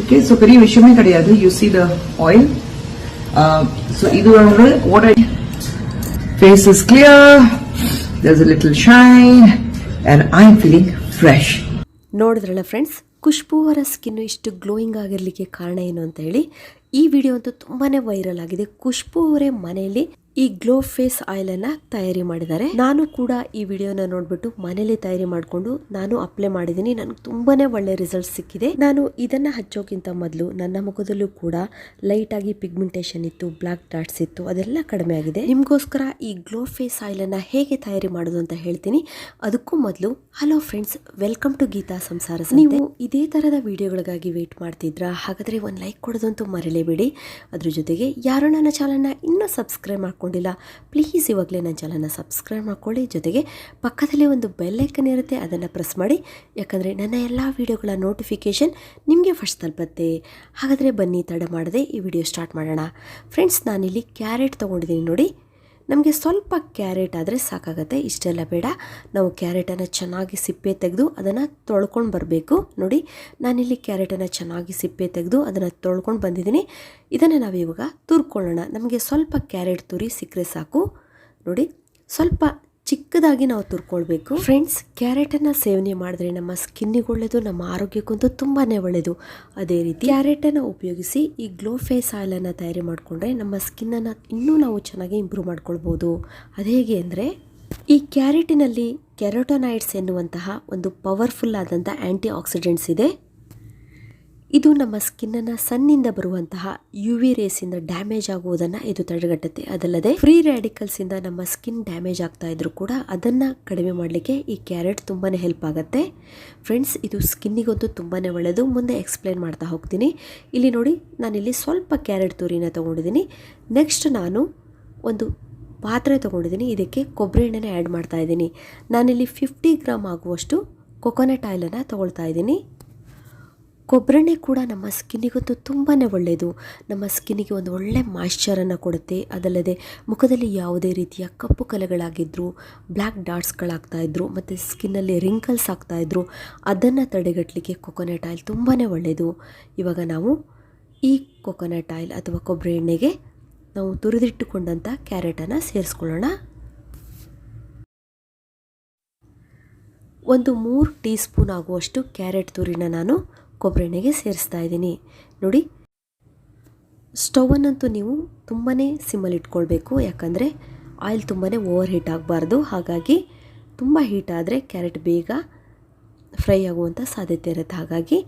Okay so பெரிய விஷயமே கிடையாது you see the oil so இது வந்து what I face is clear there's a little shine and I'm feeling fresh ನೋಡಿದ್ರಲ್ಲ friends Khushbu ಅವರ ಸ್ಕಿನ್ನು ಇಷ್ಟು ಗ್ಲೋಯಿಂಗ್ ಆಗಿರಲಿಕ್ಕೆ ಕಾರಣ ಏನು ಅಂತ ಹೇಳಿ ಈ ವಿಡಿಯೋ ಅಂತೂ ತುಂಬಾ ವೈರಲ್ ಆಗಿದೆ ಖುಷ್ಬು ಅವರೇ ಮನೆಯಲ್ಲಿ ಈ ಗ್ಲೋ ಫೇಸ್ ಆಯಿಲ್ ಅನ್ನ ತಯಾರಿ ಮಾಡಿದ್ದಾರೆ. ನಾನು ಕೂಡ ಈ ವಿಡಿಯೋನ ನೋಡ್ಬಿಟ್ಟು ಮನೇಲಿ ತಯಾರಿ ಮಾಡಿಕೊಂಡು ನಾನು ಅಪ್ಲೈ ಮಾಡಿದ್ದೀನಿ. ನನಗೆ ತುಂಬಾನೇ ಒಳ್ಳೆ ರಿಸಲ್ಟ್ ಸಿಕ್ಕಿದೆ. ನಾನು ಇದನ್ನ ಹಚ್ಚೋಕ್ಕಿಂತ ಮೊದಲು ನನ್ನ ಮುಖದಲ್ಲೂ ಕೂಡ ಲೈಟ್ ಆಗಿ ಪಿಗ್ಮೆಂಟೇಷನ್ ಇತ್ತು ಬ್ಲಾಕ್ ಡಾಟ್ಸ್ ಇತ್ತು, ಅದೆಲ್ಲ ಕಡಿಮೆ ಆಗಿದೆ. ನಿಮಗೋಸ್ಕರ ಈ ಗ್ಲೋ ಫೇಸ್ ಆಯಿಲ್ ಅನ್ನ ಹೇಗೆ ತಯಾರಿ ಮಾಡೋದು ಅಂತ ಹೇಳ್ತೀನಿ. ಅದಕ್ಕೂ ಮೊದಲು hello friends welcome to Geetha Samsara. ನೀವು ಇದೇ ತರದ ವಿಡಿಯೋಗಳಿಗಾಗಿ ವೇಟ್ ಮಾಡ್ತಿದ್ರಾ? ಹಾಗಾದ್ರೆ ಒಂದು ಲೈಕ್ ಕೊಡೋದಂತೂ ಮರಲೇಬೇಡಿ. ಅದ್ರ ಜೊತೆಗೆ ಯಾರು ನನ್ನ ಚಾನಲ್ನ ಇನ್ನೂ ಸಬ್ಸ್ಕ್ರೈಬ್ ಮಾಡ್ಕೊಂಡಿಲ್ಲ. ಪ್ಲೀಸ್ ಇವಾಗಲೇ ನನ್ನ ಚಾನಲ್ನ ಸಬ್ಸ್ಕ್ರೈಬ್ ಮಾಡ್ಕೊಳ್ಳಿ. ಜೊತೆಗೆ ಪಕ್ಕದಲ್ಲಿ ಒಂದು ಬೆಲ್ಲೈಕನ್ ಇರುತ್ತೆ, ಅದನ್ನು ಪ್ರೆಸ್ ಮಾಡಿ. ಯಾಕಂದರೆ ನನ್ನ ಎಲ್ಲ ವೀಡಿಯೋಗಳ ನೋಟಿಫಿಕೇಷನ್ ನಿಮಗೆ ಫಸ್ಟ್ ತಲುಪತ್ತೆ. ಹಾಗಾದರೆ ಬನ್ನಿ, ತಡ ಮಾಡದೆ ಈ ವಿಡಿಯೋ ಸ್ಟಾರ್ಟ್ ಮಾಡೋಣ. ಫ್ರೆಂಡ್ಸ್ ನಾನಿಲ್ಲಿ ಕ್ಯಾರೆಟ್ ತೊಗೊಂಡಿದ್ದೀನಿ ನೋಡಿ. ನಮಗೆ ಸ್ವಲ್ಪ ಕ್ಯಾರೆಟ್ ಆದರೆ ಸಾಕಾಗತ್ತೆ, ಇಷ್ಟೆಲ್ಲ ಬೇಡ. ನಾವು ಕ್ಯಾರೆಟನ್ನು ಚೆನ್ನಾಗಿ ಸಿಪ್ಪೆ ತೆಗೆದು ಅದನ್ನು ತೊಳ್ಕೊಂಡು ಬರಬೇಕು. ನೋಡಿ, ನಾನಿಲ್ಲಿ ಕ್ಯಾರೆಟನ್ನು ಚೆನ್ನಾಗಿ ಸಿಪ್ಪೆ ತೆಗೆದು ಅದನ್ನು ತೊಳ್ಕೊಂಡು ಬಂದಿದ್ದೀನಿ. ಇದನ್ನು ನಾವು ಇವಾಗ ತುರ್ಕೊಳ್ಳೋಣ. ನಮಗೆ ಸ್ವಲ್ಪ ಕ್ಯಾರೆಟ್ ತುರಿ ಸಿಕ್ಕರೆ ಸಾಕು. ನೋಡಿ, ಸ್ವಲ್ಪ ಚಿಕ್ಕದಾಗಿ ನಾವು ತುರ್ಕೊಳ್ಬೇಕು. ಫ್ರೆಂಡ್ಸ್ ಕ್ಯಾರೆಟನ್ನು ಸೇವನೆ ಮಾಡಿದ್ರೆ ನಮ್ಮ ಸ್ಕಿನ್ನಿಗೆ ಒಳ್ಳೆಯದು ನಮ್ಮ ಆರೋಗ್ಯಕ್ಕಂತೂ ತುಂಬಾ ಒಳ್ಳೆಯದು. ಅದೇ ರೀತಿ ಕ್ಯಾರೆಟನ್ನು ಉಪಯೋಗಿಸಿ ಈ ಗ್ಲೋ ಫೇಸ್ ಆಯಿಲನ್ನು ತಯಾರಿ ಮಾಡಿಕೊಂಡ್ರೆ ನಮ್ಮ ಸ್ಕಿನ್ನನ್ನು ಇನ್ನೂ ನಾವು ಚೆನ್ನಾಗಿ ಇಂಪ್ರೂವ್ ಮಾಡ್ಕೊಳ್ಬೋದು. ಅದು ಹೇಗೆ ಅಂದರೆ, ಈ ಕ್ಯಾರೆಟಿನಲ್ಲಿ ಕೆರೋಟೊನೈಡ್ಸ್ ಎನ್ನುವಂತಹ ಒಂದು ಪವರ್ಫುಲ್ ಆದಂಥ ಆ್ಯಂಟಿ ಆಕ್ಸಿಡೆಂಟ್ಸ್ ಇದೆ. ಇದು ನಮ್ಮ ಸ್ಕಿನ್ನನ್ನು ಸನ್ನಿಂದ ಬರುವಂತಹ ಯು ವಿ ರೇಸಿಂದ ಡ್ಯಾಮೇಜ್ ಆಗುವುದನ್ನು ಇದು ತಡೆಗಟ್ಟುತ್ತೆ. ಅದಲ್ಲದೆ ಫ್ರೀ ರ್ಯಾಡಿಕಲ್ಸಿಂದ ನಮ್ಮ ಸ್ಕಿನ್ ಡ್ಯಾಮೇಜ್ ಆಗ್ತಾ ಇದ್ರೂ ಕೂಡ ಅದನ್ನು ಕಡಿಮೆ ಮಾಡಲಿಕ್ಕೆ ಈ ಕ್ಯಾರೆಟ್ ತುಂಬಾ ಹೆಲ್ಪ್ ಆಗುತ್ತೆ. ಫ್ರೆಂಡ್ಸ್ ಇದು ಸ್ಕಿನ್ನಿಗಂತೂ ತುಂಬಾ ಒಳ್ಳೆಯದು ಮುಂದೆ ಎಕ್ಸ್ಪ್ಲೇನ್ ಮಾಡ್ತಾ ಹೋಗ್ತೀನಿ. ಇಲ್ಲಿ ನೋಡಿ, ನಾನಿಲ್ಲಿ ಸ್ವಲ್ಪ ಕ್ಯಾರೆಟ್ ತುರಿನ ತೊಗೊಂಡಿದ್ದೀನಿ. ನೆಕ್ಸ್ಟ್ ನಾನು ಒಂದು ಪಾತ್ರೆ ತೊಗೊಂಡಿದ್ದೀನಿ. ಇದಕ್ಕೆ ಕೊಬ್ಬರಿ ಎಣ್ಣೆನ ಆ್ಯಡ್ ಮಾಡ್ತಾ ಇದ್ದೀನಿ. ನಾನಿಲ್ಲಿ ಫಿಫ್ಟಿ ಗ್ರಾಮ್ ಆಗುವಷ್ಟು ಕೊಕೊನಟ್ ಆಯಿಲನ್ನು ತೊಗೊಳ್ತಾ ಇದ್ದೀನಿ. ಕೊಬ್ಬರೆಣ್ಣೆ ಕೂಡ ನಮ್ಮ ಸ್ಕಿನ್ನಿಗಂತೂ ತುಂಬಾ ಒಳ್ಳೆಯದು ನಮ್ಮ ಸ್ಕಿನ್ನಿಗೆ ಒಂದು ಒಳ್ಳೆ ಮಾಯ್ಶ್ಚರನ್ನು ಕೊಡುತ್ತೆ. ಅದಲ್ಲದೆ ಮುಖದಲ್ಲಿ ಯಾವುದೇ ರೀತಿಯ ಕಪ್ಪು ಕಲೆಗಳಾಗಿದ್ದರು ಬ್ಲ್ಯಾಕ್ ಡಾಟ್ಸ್ಗಳಾಗ್ತಾಯಿದ್ರು ಮತ್ತು ಸ್ಕಿನ್ನಲ್ಲಿ ರಿಂಕಲ್ಸ್ ಆಗ್ತಾಯಿದ್ರು ಅದನ್ನು ತಡೆಗಟ್ಟಲಿಕ್ಕೆ ಕೊಕೊನಟ್ ಆಯಿಲ್ ತುಂಬಾ ಒಳ್ಳೆಯದು ಇವಾಗ ನಾವು ಈ ಕೊಕೊನಟ್ ಆಯಿಲ್ ಅಥವಾ ಕೊಬ್ಬರಿ ಎಣ್ಣೆಗೆ ನಾವು ತುರಿದಿಟ್ಟುಕೊಂಡಂಥ ಕ್ಯಾರೆಟನ್ನು ಸೇರಿಸ್ಕೊಳ್ಳೋಣ. ಒಂದು ಮೂರು ಟೀ ಸ್ಪೂನ್ ಆಗುವಷ್ಟು ಕ್ಯಾರೆಟ್ ತುರಿನ ನಾನು ಕೊಬ್ಬರಿ ಎಣ್ಣೆಗೆ ಸೇರಿಸ್ತಾ ಇದ್ದೀನಿ. ನೋಡಿ ಸ್ಟವನ್ನಂತೂ ನೀವು ತುಂಬಾ ಸಿಮ್ಮಲ್ಲಿ ಇಟ್ಕೊಳ್ಬೇಕು. ಯಾಕಂದರೆ ಆಯಿಲ್ ತುಂಬಾ ಓವರ್ ಹೀಟ್ ಆಗಬಾರ್ದು. ಹಾಗಾಗಿ ತುಂಬ ಹೀಟ್ ಆದರೆ ಕ್ಯಾರೆಟ್ ಬೇಗ ಫ್ರೈ ಆಗುವಂಥ ಸಾಧ್ಯತೆ ಇರುತ್ತೆ. ಹಾಗಾಗಿ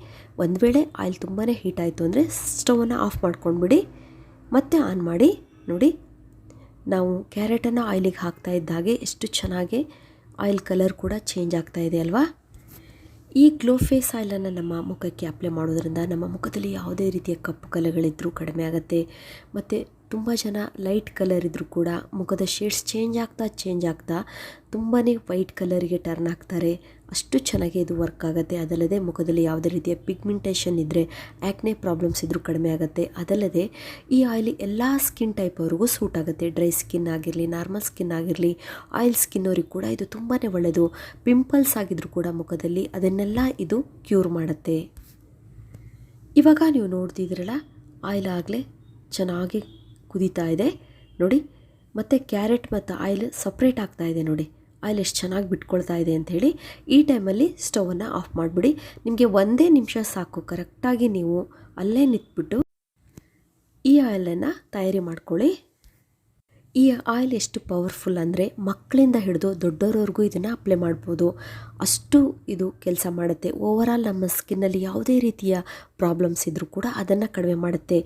ಒಂದು ವೇಳೆ ಆಯಿಲ್ ತುಂಬಾ ಹೀಟ್ ಆಯಿತು ಅಂದರೆ ಸ್ಟವನ್ನು ಆಫ್ ಮಾಡ್ಕೊಂಡ್ಬಿಡಿ. ಮತ್ತೆ ಆನ್ ಮಾಡಿ, ನೋಡಿ, ನಾವು ಕ್ಯಾರೆಟನ್ನು ಆಯಿಲಿಗೆ ಹಾಕ್ತಾ ಇದ್ದ ಹಾಗೆ ಎಷ್ಟು ಚೆನ್ನಾಗಿ ಆಯಿಲ್ ಕಲರ್ ಕೂಡ ಚೇಂಜ್ ಆಗ್ತಾ ಇದೆ ಅಲ್ವಾ? ಈ ಗ್ಲೋ ಫೇಸ್ ಆಯಿಲನ್ನು ನಮ್ಮ ಮುಖಕ್ಕೆ ಅಪ್ಲೈ ಮಾಡೋದ್ರಿಂದ ನಮ್ಮ ಮುಖದಲ್ಲಿ ಯಾವುದೇ ರೀತಿಯ ಕಪ್ಪು ಕಲೆಗಳಿದ್ದರೂ ಕಡಿಮೆ ಆಗುತ್ತೆ. ಮತ್ತು ತುಂಬ ಜನ ಲೈಟ್ ಕಲರ್ ಇದ್ದರೂ ಕೂಡ ಮುಖದ ಶೇಡ್ಸ್ ಚೇಂಜ್ ಆಗ್ತಾ ಚೇಂಜ್ ಆಗ್ತಾ ತುಂಬಾ ವೈಟ್ ಕಲರಿಗೆ ಟರ್ನ್ ಆಗ್ತಾರೆ. ಅಷ್ಟು ಚೆನ್ನಾಗಿ ಇದು ವರ್ಕ್ ಆಗುತ್ತೆ. ಅದಲ್ಲದೆ ಮುಖದಲ್ಲಿ ಯಾವುದೇ ರೀತಿಯ ಪಿಗ್ಮೆಂಟೇಷನ್ ಇದ್ದರೆ ಆ್ಯಕ್ನೆ ಪ್ರಾಬ್ಲಮ್ಸ್ ಇದ್ದರೂ ಕಡಿಮೆ ಆಗುತ್ತೆ. ಅದಲ್ಲದೆ ಈ ಆಯಿಲ್ ಎಲ್ಲ ಸ್ಕಿನ್ ಟೈಪ್ ಅವ್ರಿಗೂ ಸೂಟ್ ಆಗುತ್ತೆ. ಡ್ರೈ ಸ್ಕಿನ್ ಆಗಿರಲಿ ನಾರ್ಮಲ್ ಸ್ಕಿನ್ ಆಗಿರಲಿ ಆಯಿಲ್ ಸ್ಕಿನ್ ಅವ್ರಿಗೆ ಕೂಡ ಇದು ತುಂಬಾ ಒಳ್ಳೆಯದು ಪಿಂಪಲ್ಸ್ ಆಗಿದ್ರೂ ಕೂಡ ಮುಖದಲ್ಲಿ ಅದನ್ನೆಲ್ಲ ಇದು ಕ್ಯೂರ್ ಮಾಡುತ್ತೆ. ಇವಾಗ ನೀವು ನೋಡ್ತಿದ್ದೀರಲ್ಲ ಆಯಿಲ್ ಆಗಲೇ ಚೆನ್ನಾಗಿ ಕುದೀತಾ ಇದೆ. ನೋಡಿ, ಮತ್ತು ಕ್ಯಾರೆಟ್ ಮತ್ತು ಆಯಿಲ್ ಸಪ್ರೇಟ್ ಆಗ್ತಾ ಇದೆ ನೋಡಿ. ಆಯಿಲ್ ಎಷ್ಟು ಚೆನ್ನಾಗಿ ಬಿಟ್ಕೊಳ್ತಾ ಇದೆ ಅಂಥೇಳಿ ಈ ಟೈಮಲ್ಲಿ ಸ್ಟೌವನ್ನು ಆಫ್ ಮಾಡಿಬಿಡಿ. ನಿಮಗೆ ಒಂದೇ ನಿಮಿಷ ಸಾಕು. ಕರೆಕ್ಟಾಗಿ ನೀವು ಅಲ್ಲೇ ನಿಂತ್ಬಿಟ್ಟು ಈ ಆಯಿಲನ್ನು ತಯಾರಿ ಮಾಡ್ಕೊಳ್ಳಿ. ಈ ಆಯಿಲ್ ಎಷ್ಟು ಪವರ್ಫುಲ್ ಅಂದರೆ ಮಕ್ಕಳಿಂದ ಹಿಡಿದು ದೊಡ್ಡವರವರೆಗೂ ಇದನ್ನು ಅಪ್ಲೈ ಮಾಡ್ಬೋದು. ಅಷ್ಟು ಇದು ಕೆಲಸ ಮಾಡುತ್ತೆ. ಓವರಾಲ್ ನಮ್ಮ ಸ್ಕಿನ್ನಲ್ಲಿ ಯಾವುದೇ ರೀತಿಯ ಪ್ರಾಬ್ಲಮ್ಸ್ ಇದ್ದರೂ ಕೂಡ ಅದನ್ನು ಕಡಿಮೆ ಮಾಡುತ್ತೆ.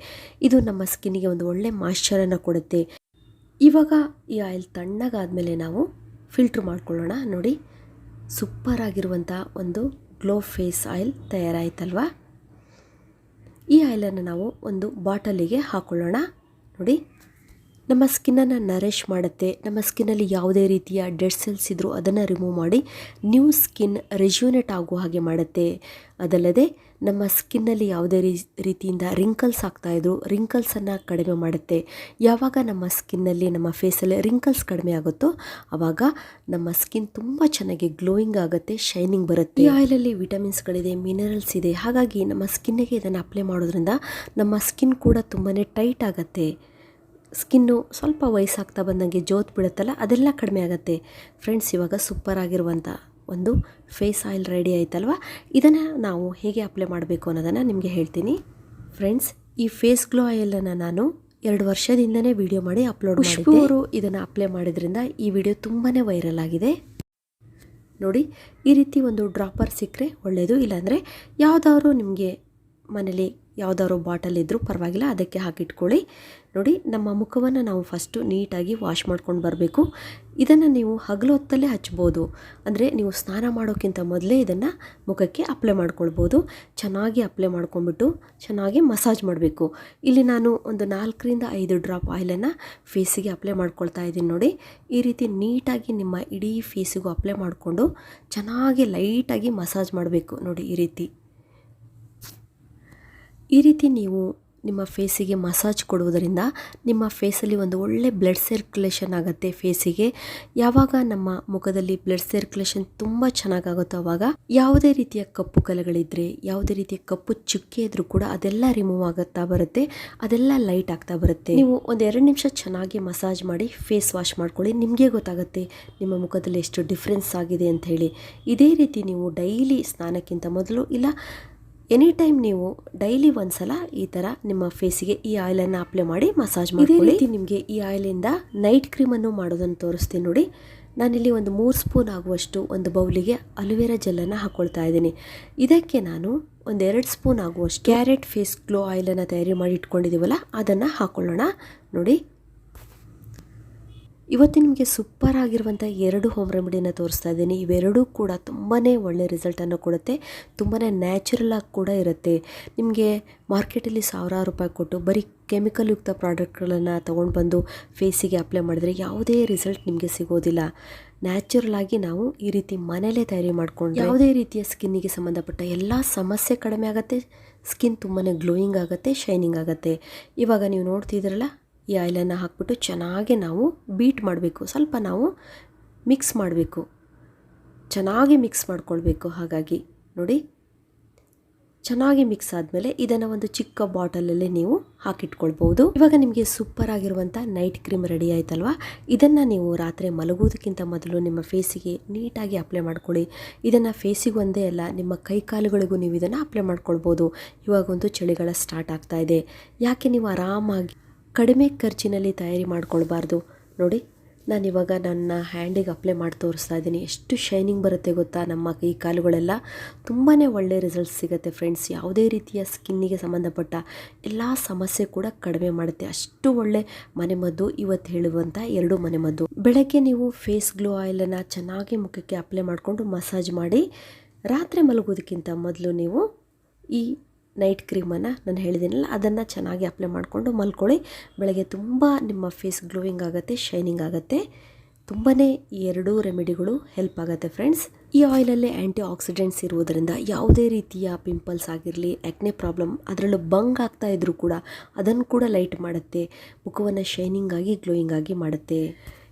ಇದು ನಮ್ಮ ಸ್ಕಿನ್ನಿಗೆ ಒಂದು ಒಳ್ಳೆ ಮಾಶ್ಚರನ್ನು ಕೊಡುತ್ತೆ. ಇವಾಗ ಈ ಆಯಿಲ್ ತಣ್ಣಗಾದಮೇಲೆ ನಾವು ಫಿಲ್ಟ್ರ್ ಮಾಡ್ಕೊಳ್ಳೋಣ. ನೋಡಿ, ಸೂಪರ್ ಆಗಿರುವಂಥ ಒಂದು ಗ್ಲೋ ಫೇಸ್ ಆಯಿಲ್ ತಯಾರಾಯ್ತಲ್ವಾ? ಈ ಆಯಿಲನ್ನು ನಾವು ಒಂದು ಬಾಟಲಿಗೆ ಹಾಕ್ಕೊಳ್ಳೋಣ ನೋಡಿ ನಮ್ಮ ಸ್ಕಿನ್ನನ್ನು ನರಿಷ್ ಮಾಡುತ್ತೆ. ನಮ್ಮ ಸ್ಕಿನ್ನಲ್ಲಿ ಯಾವುದೇ ರೀತಿಯ ಡೆಡ್ ಸೆಲ್ಸ್ ಇದ್ದರೂ ಅದನ್ನು ರಿಮೂವ್ ಮಾಡಿ ನ್ಯೂ ಸ್ಕಿನ್ ರೆಜ್ಯೂನೇಟ್ ಆಗುವ ಹಾಗೆ ಮಾಡುತ್ತೆ. ಅದಲ್ಲದೆ ನಮ್ಮ ಸ್ಕಿನ್ನಲ್ಲಿ ಯಾವುದೇ ರೀ, ರೀತಿಯಿಂದ ರಿಂಕಲ್ಸ್ ಆಗ್ತಾಯಿದ್ರು ರಿಂಕಲ್ಸನ್ನು ಕಡಿಮೆ ಮಾಡುತ್ತೆ. ಯಾವಾಗ ನಮ್ಮ ಸ್ಕಿನ್ನಲ್ಲಿ ನಮ್ಮ ಫೇಸಲ್ಲಿ ರಿಂಕಲ್ಸ್ ಕಡಿಮೆ ಆಗುತ್ತೋ ಆವಾಗ ನಮ್ಮ ಸ್ಕಿನ್ ತುಂಬ ಚೆನ್ನಾಗಿ ಗ್ಲೋಯಿಂಗ್ ಆಗುತ್ತೆ ಶೈನಿಂಗ್ ಬರುತ್ತೆ. ಈ ಆಯಿಲಲ್ಲಿ ವಿಟಮಿನ್ಸ್ಗಳಿದೆ ಮಿನರಲ್ಸ್ ಇದೆ. ಹಾಗಾಗಿ ನಮ್ಮ ಸ್ಕಿನ್ನಿಗೆ ಇದನ್ನು ಅಪ್ಲೈ ಮಾಡೋದ್ರಿಂದ ನಮ್ಮ ಸ್ಕಿನ್ ಕೂಡ ತುಂಬಾ ಟೈಟ್ ಆಗುತ್ತೆ. ಸ್ಕಿನ್ನು ಸ್ವಲ್ಪ ವಯಸ್ಸಾಗ್ತಾ ಬಂದಂಗೆ ಜೋತ್ ಬಿಡುತ್ತಲ್ಲ ಅದೆಲ್ಲ ಕಡಿಮೆ ಆಗುತ್ತೆ. ಫ್ರೆಂಡ್ಸ್ ಇವಾಗ ಸೂಪರ್ ಆಗಿರುವಂಥ ಒಂದು ಫೇಸ್ ಆಯಿಲ್ ರೆಡಿ ಆಯ್ತಲ್ವ? ಇದನ್ನು ನಾವು ಹೇಗೆ ಅಪ್ಲೈ ಮಾಡಬೇಕು ಅನ್ನೋದನ್ನು ನಿಮಗೆ ಹೇಳ್ತೀನಿ. ಫ್ರೆಂಡ್ಸ್ ಈ ಫೇಸ್ ಗ್ಲೋ ಆಯಿಲನ್ನು ನಾನು ಎರಡು ವರ್ಷದಿಂದನೇ ವಿಡಿಯೋ ಮಾಡಿ ಅಪ್ಲೋಡ್ ಅವರು ಇದನ್ನು ಅಪ್ಲೈ ಮಾಡಿದ್ರಿಂದ ಈ ವಿಡಿಯೋ ತುಂಬಾ ವೈರಲ್ ಆಗಿದೆ. ನೋಡಿ ಈ ರೀತಿ ಒಂದು ಡ್ರಾಪರ್ ಸಿಕ್ಕರೆ ಒಳ್ಳೆಯದು ಇಲ್ಲಾಂದರೆ ಯಾವುದಾದ್ರು ನಿಮಗೆ ಮನೇಲಿ ಯಾವುದಾದ್ರು ಬಾಟಲ್ ಇದ್ದರೂ ಪರವಾಗಿಲ್ಲ, ಅದಕ್ಕೆ ಹಾಕಿಟ್ಕೊಳ್ಳಿ. ನೋಡಿ, ನಮ್ಮ ಮುಖವನ್ನು ನಾವು ಫಸ್ಟು ನೀಟಾಗಿ ವಾಶ್ ಮಾಡ್ಕೊಂಡು ಬರಬೇಕು. ಇದನ್ನು ನೀವು ಹಗಲು ಹೊತ್ತಲ್ಲೇ ಹಚ್ಬೋದು. ಅಂದರೆ ನೀವು ಸ್ನಾನ ಮಾಡೋಕ್ಕಿಂತ ಮೊದಲೇ ಇದನ್ನು ಮುಖಕ್ಕೆ ಅಪ್ಲೈ ಮಾಡ್ಕೊಳ್ಬೋದು. ಚೆನ್ನಾಗಿ ಅಪ್ಲೈ ಮಾಡ್ಕೊಂಬಿಟ್ಟು ಚೆನ್ನಾಗಿ ಮಸಾಜ್ ಮಾಡಬೇಕು. ಇಲ್ಲಿ ನಾನು ಒಂದು ನಾಲ್ಕರಿಂದ ಐದು ಡ್ರಾಪ್ ಆಯಿಲನ್ನು ಫೇಸಿಗೆ ಅಪ್ಲೈ ಮಾಡ್ಕೊಳ್ತಾ ಇದ್ದೀನಿ ನೋಡಿ. ಈ ರೀತಿ ನೀಟಾಗಿ ನಿಮ್ಮ ಇಡೀ ಫೇಸಿಗೂ ಅಪ್ಲೈ ಮಾಡಿಕೊಂಡು ಚೆನ್ನಾಗಿ ಲೈಟಾಗಿ ಮಸಾಜ್ ಮಾಡಬೇಕು ನೋಡಿ ಈ ರೀತಿ. ಈ ರೀತಿ ನೀವು ನಿಮ್ಮ ಫೇಸಿಗೆ ಮಸಾಜ್ ಕೊಡುವುದರಿಂದ ನಿಮ್ಮ ಫೇಸಲ್ಲಿ ಒಂದು ಒಳ್ಳೆ ಬ್ಲಡ್ ಸರ್ಕ್ಯುಲೇಷನ್ ಆಗುತ್ತೆ ಫೇಸಿಗೆ ಯಾವಾಗ ನಮ್ಮ ಮುಖದಲ್ಲಿ ಬ್ಲಡ್ ಸರ್ಕ್ಯುಲೇಷನ್ ತುಂಬ ಚೆನ್ನಾಗಾಗುತ್ತೋ ಆವಾಗ ಯಾವುದೇ ರೀತಿಯ ಕಪ್ಪು ಕಲೆಗಳಿದ್ರೆ, ಯಾವುದೇ ರೀತಿಯ ಕಪ್ಪು ಚುಕ್ಕೆ ಇದ್ರೂ ಕೂಡ ಅದೆಲ್ಲ ರಿಮೂವ್ ಆಗುತ್ತಾ ಬರುತ್ತೆ, ಅದೆಲ್ಲ ಲೈಟ್ ಆಗ್ತಾ ಬರುತ್ತೆ. ನೀವು ಒಂದು ನಿಮಿಷ ಚೆನ್ನಾಗಿ ಮಸಾಜ್ ಮಾಡಿ ಫೇಸ್ ವಾಶ್ ಮಾಡ್ಕೊಳ್ಳಿ, ನಿಮಗೆ ಗೊತ್ತಾಗುತ್ತೆ ನಿಮ್ಮ ಮುಖದಲ್ಲಿ ಎಷ್ಟು ಡಿಫ್ರೆನ್ಸ್ ಆಗಿದೆ ಅಂತ ಹೇಳಿ. ಇದೇ ರೀತಿ ನೀವು ಡೈಲಿ ಸ್ನಾನಕ್ಕಿಂತ ಮೊದಲು ಇಲ್ಲ ಎನಿ ಟೈಮ್ ನೀವು ಡೈಲಿ ಒಂದ್ಸಲ ಈ ತರ ನಿಮ್ಮ ಫೇಸಿಗೆ ಈ ಆಯಿಲ್ ಆಯಿಲನ್ನು ಅಪ್ಲೈ ಮಾಡಿ ಮಸಾಜ್ ಮಾಡಿ ನಿಮಗೆ ಈ ಇಂದ ನೈಟ್ ಕ್ರೀಮನ್ನು ಮಾಡೋದನ್ನು ತೋರಿಸ್ತೀನಿ ನೋಡಿ. ನಾನಿಲ್ಲಿ ಒಂದು ಮೂರು ಸ್ಪೂನ್ ಆಗುವಷ್ಟು ಒಂದು ಬೌಲಿಗೆ ಅಲೋವೆರಾ ಜೆಲ್ಲನ್ನು ಹಾಕ್ಕೊಳ್ತಾ ಇದ್ದೀನಿ. ಇದಕ್ಕೆ ನಾನು ಒಂದು ಎರಡು ಸ್ಪೂನ್ ಆಗುವಷ್ಟು ಕ್ಯಾರೆಟ್ ಫೇಸ್ ಗ್ಲೋ ಆಯಿಲನ್ನು ತಯಾರಿ ಮಾಡಿ ಇಟ್ಕೊಂಡಿದ್ದೀವಲ್ಲ ಅದನ್ನು ಹಾಕ್ಕೊಳ್ಳೋಣ ನೋಡಿ ಇವತ್ತು ನಿಮಗೆ ಸೂಪರ್ ಆಗಿರುವಂಥ ಎರಡು ಹೋಮ್ ರೆಮಿಡಿನ ತೋರಿಸ್ತಾ ಇದ್ದೀನಿ. ಇವೆರಡೂ ಕೂಡ ತುಂಬಾ ಒಳ್ಳೆ ರಿಸಲ್ಟನ್ನು ಕೊಡುತ್ತೆ. ತುಂಬಾ ನ್ಯಾಚುರಲ್ ಆಗಿ ಕೂಡ ಇರುತ್ತೆ. ನಿಮಗೆ ಮಾರ್ಕೆಟಲ್ಲಿ ಸಾವಿರಾರು ರೂಪಾಯಿ ಕೊಟ್ಟು ಬರೀ ಕೆಮಿಕಲ್ ಯುಕ್ತ ಪ್ರಾಡಕ್ಟ್ಗಳನ್ನು ತೊಗೊಂಡು ಬಂದು ಫೇಸಿಗೆ ಅಪ್ಲೈ ಮಾಡಿದ್ರೆ ಯಾವುದೇ ರಿಸಲ್ಟ್ ನಿಮಗೆ ಸಿಗೋದಿಲ್ಲ. ನ್ಯಾಚುರಲ್ ಆಗಿ ನಾವು ಈ ರೀತಿ ಮನೇಲೇ ತಯಾರಿ ಮಾಡಿಕೊಂಡು ಯಾವುದೇ ರೀತಿಯ ಸ್ಕಿನ್ನಿಗೆ ಸಂಬಂಧಪಟ್ಟ ಎಲ್ಲ ಸಮಸ್ಯೆ ಕಡಿಮೆ ಆಗುತ್ತೆ. ಸ್ಕಿನ್ ತುಂಬಾ ಗ್ಲೋಯಿಂಗ್ ಆಗುತ್ತೆ ಶೈನಿಂಗ್ ಆಗುತ್ತೆ. ಇವಾಗ ನೀವು ನೋಡ್ತಿದ್ದೀರಲ್ಲ ಈ ಆಯಿಲನ್ನು ಹಾಕ್ಬಿಟ್ಟು ಚೆನ್ನಾಗಿ ನಾವು ಬೀಟ್ ಮಾಡಬೇಕು. ಸ್ವಲ್ಪ ನಾವು ಮಿಕ್ಸ್ ಮಾಡಬೇಕು. ಚೆನ್ನಾಗಿ ಮಿಕ್ಸ್ ಮಾಡ್ಕೊಳ್ಬೇಕು ಹಾಗಾಗಿ. ನೋಡಿ. ಚೆನ್ನಾಗಿ ಮಿಕ್ಸ್ ಆದಮೇಲೆ ಇದನ್ನು ಒಂದು ಚಿಕ್ಕ ಬಾಟಲಲ್ಲಿ ನೀವು ಹಾಕಿಟ್ಕೊಳ್ಬೋದು ಇವಾಗ ನಿಮಗೆ ಸೂಪರ್ ಆಗಿರುವಂಥ ನೈಟ್ ಕ್ರೀಮ್ ರೆಡಿ ಆಯ್ತಲ್ವಾ? ಇದನ್ನು ನೀವು ರಾತ್ರಿ ಮಲಗುವುದಕ್ಕಿಂತ ಮೊದಲು ನಿಮ್ಮ ಫೇಸಿಗೆ ನೀಟಾಗಿ ಅಪ್ಲೈ ಮಾಡ್ಕೊಳ್ಳಿ. ಇದನ್ನು ಫೇಸಿಗೆ ಒಂದೇ ಅಲ್ಲ, ನಿಮ್ಮ ಕೈ ಕಾಲುಗಳಿಗೂ ನೀವು ಇದನ್ನು ಅಪ್ಲೈ ಮಾಡ್ಕೊಳ್ಬೋದು. ಇವಾಗೊಂದು ಚಳಿಗಾಲ ಸ್ಟಾರ್ಟ್ ಆಗ್ತಾ ಇದೆ. ಯಾಕೆ ನೀವು ಆರಾಮಾಗಿ ಕಡಿಮೆ ಖರ್ಚಿನಲ್ಲಿ ತಯಾರಿ ಮಾಡ್ಕೊಳ್ಬಾರ್ದು. ನೋಡಿ, ನಾನಿವಾಗ ನನ್ನ ಹ್ಯಾಂಡಿಗೆ ಅಪ್ಲೈ ಮಾಡಿ ತೋರಿಸ್ತಾ ಇದ್ದೀನಿ. ಎಷ್ಟು ಶೈನಿಂಗ್ ಬರುತ್ತೆ ಗೊತ್ತಾ? ನಮ್ಮ ಕೈ ಕಾಲುಗಳೆಲ್ಲ ತುಂಬಾ ಒಳ್ಳೆ ರಿಸಲ್ಟ್ಸ್ ಸಿಗುತ್ತೆ ಫ್ರೆಂಡ್ಸ್. ಯಾವುದೇ ರೀತಿಯ ಸ್ಕಿನ್ನಿಗೆ ಸಂಬಂಧಪಟ್ಟ ಎಲ್ಲ ಸಮಸ್ಯೆ ಕೂಡ ಕಡಿಮೆ ಮಾಡುತ್ತೆ. ಅಷ್ಟು ಒಳ್ಳೆ ಮನೆಮದ್ದು ಇವತ್ತು ಹೇಳುವಂಥ ಎರಡು ಮನೆಮದ್ದು. ಬೆಳಗ್ಗೆ ನೀವು ಫೇಸ್ ಗ್ಲೋ ಆಯಿಲನ್ನು ಚೆನ್ನಾಗಿ ಮುಖಕ್ಕೆ ಅಪ್ಲೈ ಮಾಡಿಕೊಂಡು ಮಸಾಜ್ ಮಾಡಿ ರಾತ್ರಿ ಮಲಗೋದಕ್ಕಿಂತ ಮೊದಲು ನೀವು ಈ ನೈಟ್ ಕ್ರೀಮನ್ನು ನಾನು ಹೇಳಿದ್ದೀನಲ್ಲ ಅದನ್ನು ಚೆನ್ನಾಗಿ ಅಪ್ಲೈ ಮಾಡಿಕೊಂಡು ಮಲ್ಕೊಳ್ಳಿ. ಬೆಳಗ್ಗೆ ತುಂಬ ನಿಮ್ಮ ಫೇಸ್ ಗ್ಲೋಯಿಂಗ್ ಆಗುತ್ತೆ ಶೈನಿಂಗ್ ಆಗುತ್ತೆ. ತುಂಬಾ ಈ ಎರಡೂ ರೆಮಿಡಿಗಳು ಹೆಲ್ಪ್ ಆಗುತ್ತೆ ಫ್ರೆಂಡ್ಸ್ ಈ ಆಯಿಲಲ್ಲಿ ಆ್ಯಂಟಿ ಆಕ್ಸಿಡೆಂಟ್ಸ್ ಇರುವುದರಿಂದ ಯಾವುದೇ ರೀತಿಯ ಪಿಂಪಲ್ಸ್ ಆಗಿರಲಿ ಆ್ಯಕ್ನೆ ಪ್ರಾಬ್ಲಮ್ ಅದರಲ್ಲೂ ಬಂಗ್ ಆಗ್ತಾ ಇದ್ರೂ ಕೂಡ ಅದನ್ನು ಕೂಡ ಲೈಟ್ ಮಾಡುತ್ತೆ, ಮುಖವನ್ನು ಶೈನಿಂಗ್ ಆಗಿ ಗ್ಲೋಯಿಂಗ್ ಆಗಿ ಮಾಡುತ್ತೆ.